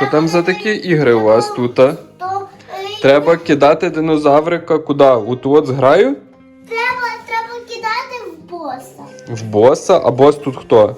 Що там за такі ігри у вас тут? Треба кидати динозаврика куди? У ту от зграю? треба, треба кидати в боса. В боса, а бос тут хто?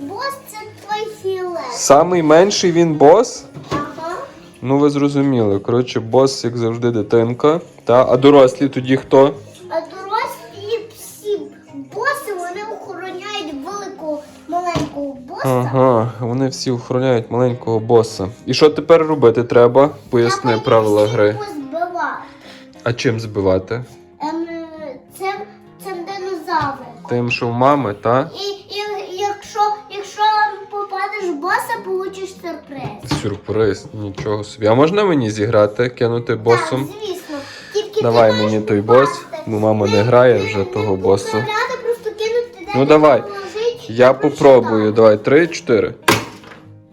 Бос це твій філет. Самий менший він бос? Ага. Ну ви зрозуміли. Коротше, бос, як завжди, дитинка. Та, а дорослі тоді хто? Дорослі всі боси вони охороняють великого маленького боса. Ага, вони всі охороняють маленького боса. І що тепер робити треба? Поясни Треба правила їх гри. позбивати. А чим збивати? Ем, це, це динозаври. Тим, що в мами, та? І, і якщо, якщо попадеш в боса, получиш сюрприз. Сюрприз, нічого собі. А можна мені зіграти, кинути босом? Так, звісно. Тільки Давай ти мені той бос, попасти. Бо мама не грає вже того кинути Ну, давай. Я попробую. Давай, три, чотири.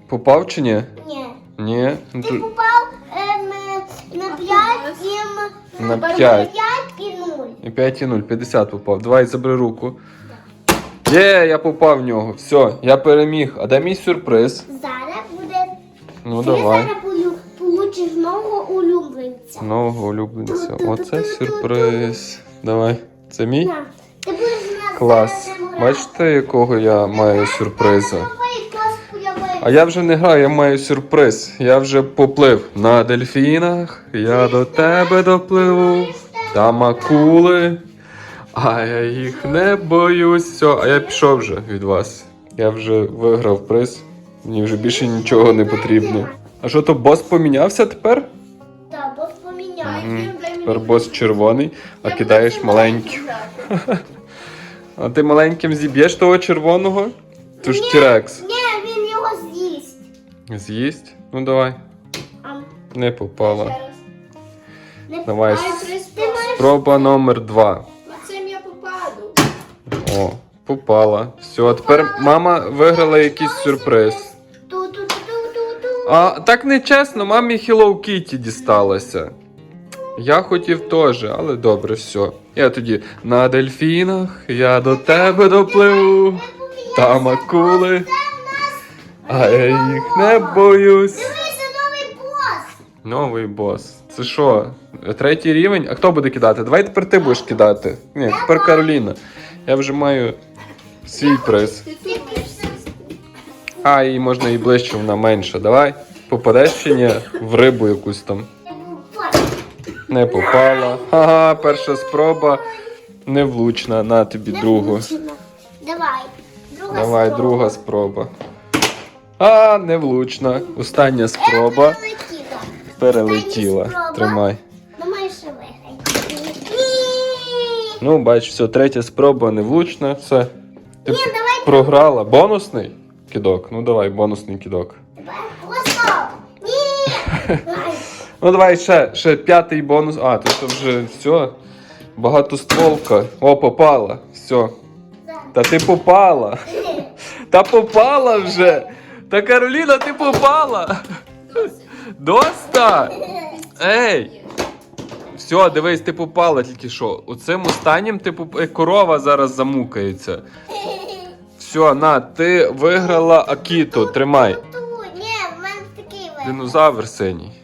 Попав чи ні? Ні. Ні. Ну, Ти попав ем, на 5 і На на п'ять. 5 і 0. І 5 і 0, 50 попав. Давай, забери руку. Є, я попав в нього. Все, я переміг. А де мій сюрприз? Зараз буде. Ну Ти давай. зараз улюбленця. Нового улюбленця. Оце сюрприз. Давай. Це мій? На, Ти будеш на Клас. зараз грати. Бачите, якого я маю сюрприза? А я вже не граю, я маю сюрприз. Я вже поплив на дельфінах. Я до тебе допливу. Там акули. А я їх не боюсь. Все, а я пішов вже від вас. Я вже виграв приз. Мені вже більше нічого не потрібно. А що то бос помінявся тепер? Так, бос поміняй. Мгм. Тепер бос червоний, а кидаєш маленький. А ти маленьким зіб'єш того червоного? Це ж Тірекс. Ні, він його з'їсть. З'їсть? Ну давай. Не попала. Давай. Спроба номер два. Цим я попаду. О, попала. Все, тепер мама виграла якийсь сюрприз. А так не чесно, мамі Hello Kitty дісталася. Я хотів теж, але добре, все. Я тоді на дельфінах, я до тебе допливу. Там акули. А я їх не боюсь. Новий бос. Це що? Третій рівень? А хто буде кидати? Давай тепер ти будеш кидати. Ні, тепер Кароліна. Я вже маю свій приз. А, їй можна і ближче, вона менша. Давай. Попадеш чи ні? В рибу якусь там. Не попала. Ага, перша спроба невлучна. На тобі другу. Давай. Друга Давай, спроба. друга спроба. А, невлучна. Остання спроба Е, Прилетіла. перелетіла. Спроба. Тримай. Ну Ну, бач, все, третя спроба невлучна. Все. Ти Ні, давай програла. Бонусний кидок? Ну давай, бонусний кидок. тебе. Ні. Ну давай ще, ще п'ятий бонус. А, то вже все. Багатостволка. О, попала. Все. Та ти попала. Та попала вже. Та Кароліна, ти попала. Доста. Ей. Все, дивись, ти попала тільки що. Оцим останнім ти поп... е, корова зараз замукається. Все, на, ти виграла Акіту. Тримай. Динозавр синій.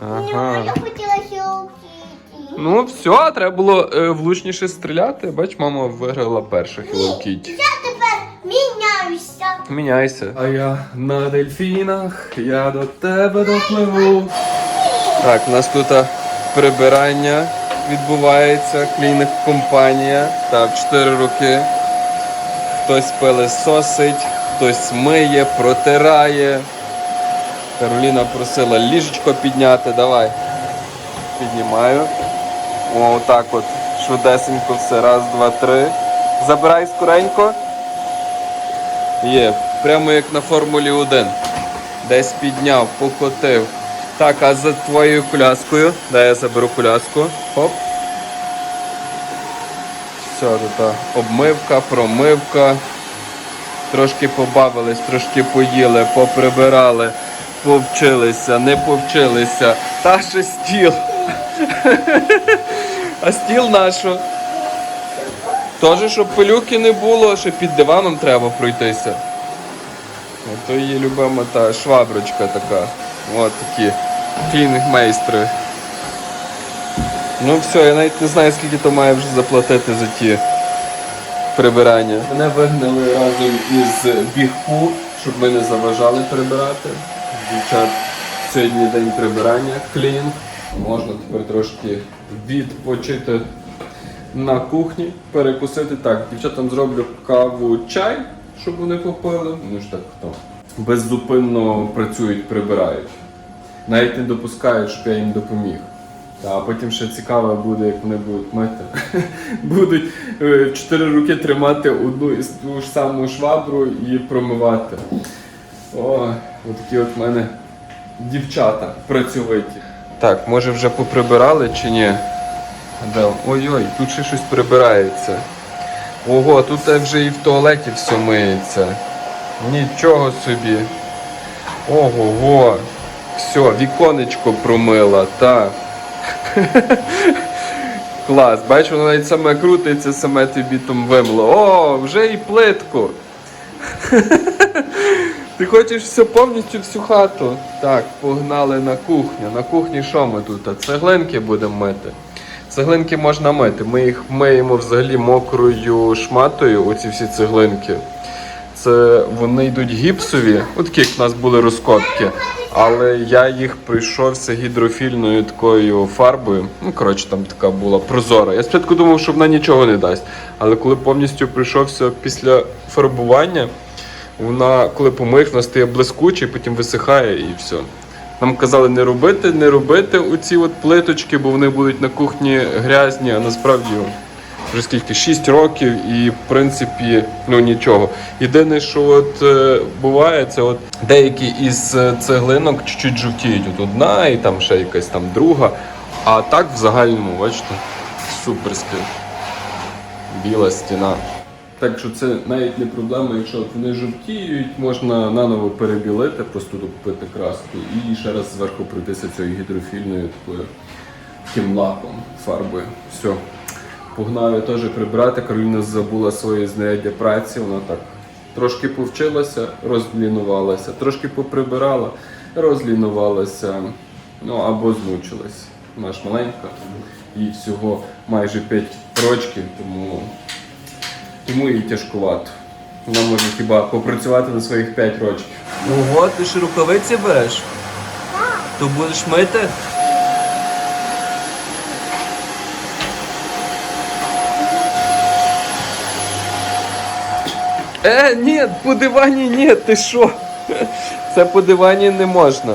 Ага. я хотіла Hello Kitty. Ну, все, треба було е, влучніше стріляти. Бач, мама виграла перша Hello Kitty. Я тепер міняюся. Міняйся. А я на дельфінах, я до тебе допливу. Так, у нас тут а, прибирання відбувається, клінінг компанія. Так, 4 роки. Хтось пилесосить, хтось миє, протирає. Кароліна просила ліжечко підняти. Давай. Піднімаю. О, отак от. Швидесенько все. Раз, два, три. Забирай скоренько. Є, прямо як на Формулі 1. Десь підняв, покотив. Так, а за твоєю коляскою. Дай я заберу коляску. Хоп. Все, тут обмивка, промивка. Трошки побавились, трошки поїли, поприбирали, повчилися, не повчилися. Та ще стіл. А стіл нащо? Тоже, щоб пилюки не було, ще під диваном треба пройтися. То її любима та шваброчка така. От такі клінінг-майстри. Ну все, я навіть не знаю, скільки то має вже заплатити за ті прибирання. Мене вигнали разом із бігпу, щоб ми не заважали прибирати. Дівчат, сьогодні день прибирання, клінінг. Можна тепер трошки відпочити на кухні, перекусити. Так, дівчатам зроблю каву чай, щоб вони попили. Ну ж так хто. Беззупинно працюють, прибирають. Навіть не допускають, щоб я їм допоміг. А потім ще цікаво буде, як вони будуть мити. Будуть е, чотири руки тримати одну і ту ж саму швабру і промивати. О, отакі от в мене дівчата працьовиті. Так, може вже поприбирали чи ні? Ой-ой, тут ще щось прибирається. Ого, тут вже і в туалеті все миється. Нічого собі. Ого-го. Все, віконечко промила, так. Клас, бачиш, воно навіть саме крутиться, саме тобі там вимило. О, вже і плитку. Ти хочеш все повністю всю хату? Так, погнали на кухню. На кухні що ми тут? А Цеглинки будемо мити. Цеглинки можна мити. Ми їх миємо взагалі мокрою шматою, оці всі цеглинки. Це вони йдуть гіпсові, от як в нас були розкопки. Але я їх прийшовся гідрофільною такою фарбою. Ну, коротше, там така була прозора. Я спочатку думав, що вона нічого не дасть. Але коли повністю прийшовся після фарбування, вона, коли помиєш, вона стає блискучою, потім висихає і все. Нам казали не робити, не робити оці от плиточки, бо вони будуть на кухні грязні, а насправді вже скільки 6 років і в принципі ну нічого. Єдине, що от е, буває, це от деякі із е, цеглинок чуть-чуть жовтіють. От одна і там ще якась там друга. А так в загальному, бачите, суперське. Біла стіна. Так що це навіть не проблема, якщо вони жовтіють, можна наново перебілити, просто докупити краску і ще раз зверху пройтися цією гідрофільною такою таким лаком, фарбою. Все. Погнав я теж прибирати. Кароліна забула своє знаряддя праці, вона так трошки повчилася, розлінувалася, трошки поприбирала, розлінувалася, ну або змучилась. Вона ж маленька, їй всього майже 5 рочків, тому, тому їй тяжкувато. Вона може хіба попрацювати на своїх 5 рочків. Ого, ти ж рукавиці береш? То будеш мити? Е, ні, по дивані ні, ти що? Це по дивані не можна.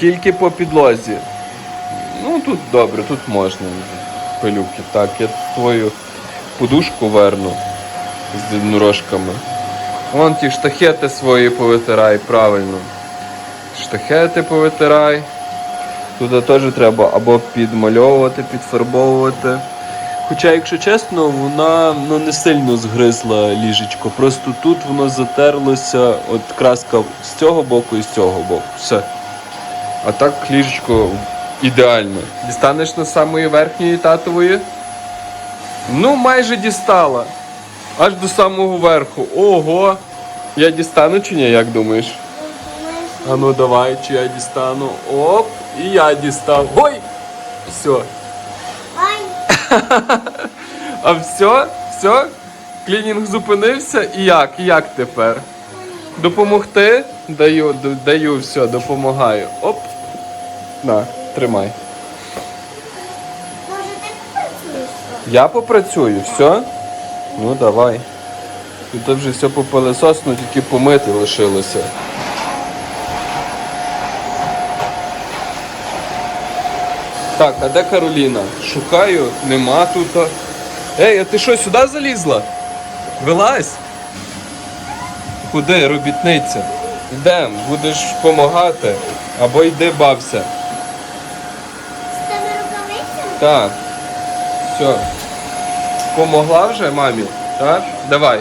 Тільки по підлозі. Ну тут добре, тут можна. Пилюки. Так, я твою подушку верну з єдинорожками. Вон ті штахети свої повитирай, правильно. Штахети повитирай. Туди теж треба або підмальовувати, підфарбовувати. Хоча, якщо чесно, вона ну, не сильно згризла ліжечко. Просто тут воно затерлося, от краска з цього боку і з цього боку. Все. А так ліжечко ідеально. Дістанеш на самої верхньої татової? Ну, майже дістала. Аж до самого верху. Ого! Я дістану чи ні, як думаєш? А ну давай, чи я дістану. Оп, і я дістав. Ой! Все. А все, все, клінінг зупинився і як? Як тепер? Допомогти? Даю, даю все, допомагаю. Оп. На, тримай. може ти працюєш? Я попрацюю, все? Ну давай. Тут вже все попилисосно, тільки помити лишилося. Так, а де Кароліна? Шукаю, нема тут. Ей, а ти що, сюди залізла? Вилазь. Куди, робітниця? Йдем, будеш допомагати. Або йди бався. З тими рукавицями? Так. Все. Помогла вже мамі? Так? Давай.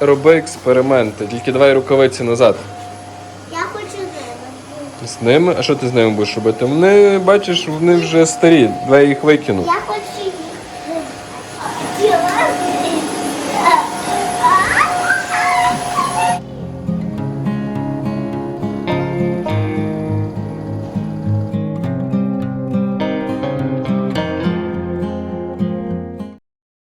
Роби експерименти. Тільки давай рукавиці назад. Я хочу з ними. З ними? А що ти з ними будеш робити? Вони, бачиш, вони вже старі. Давай їх викину. Я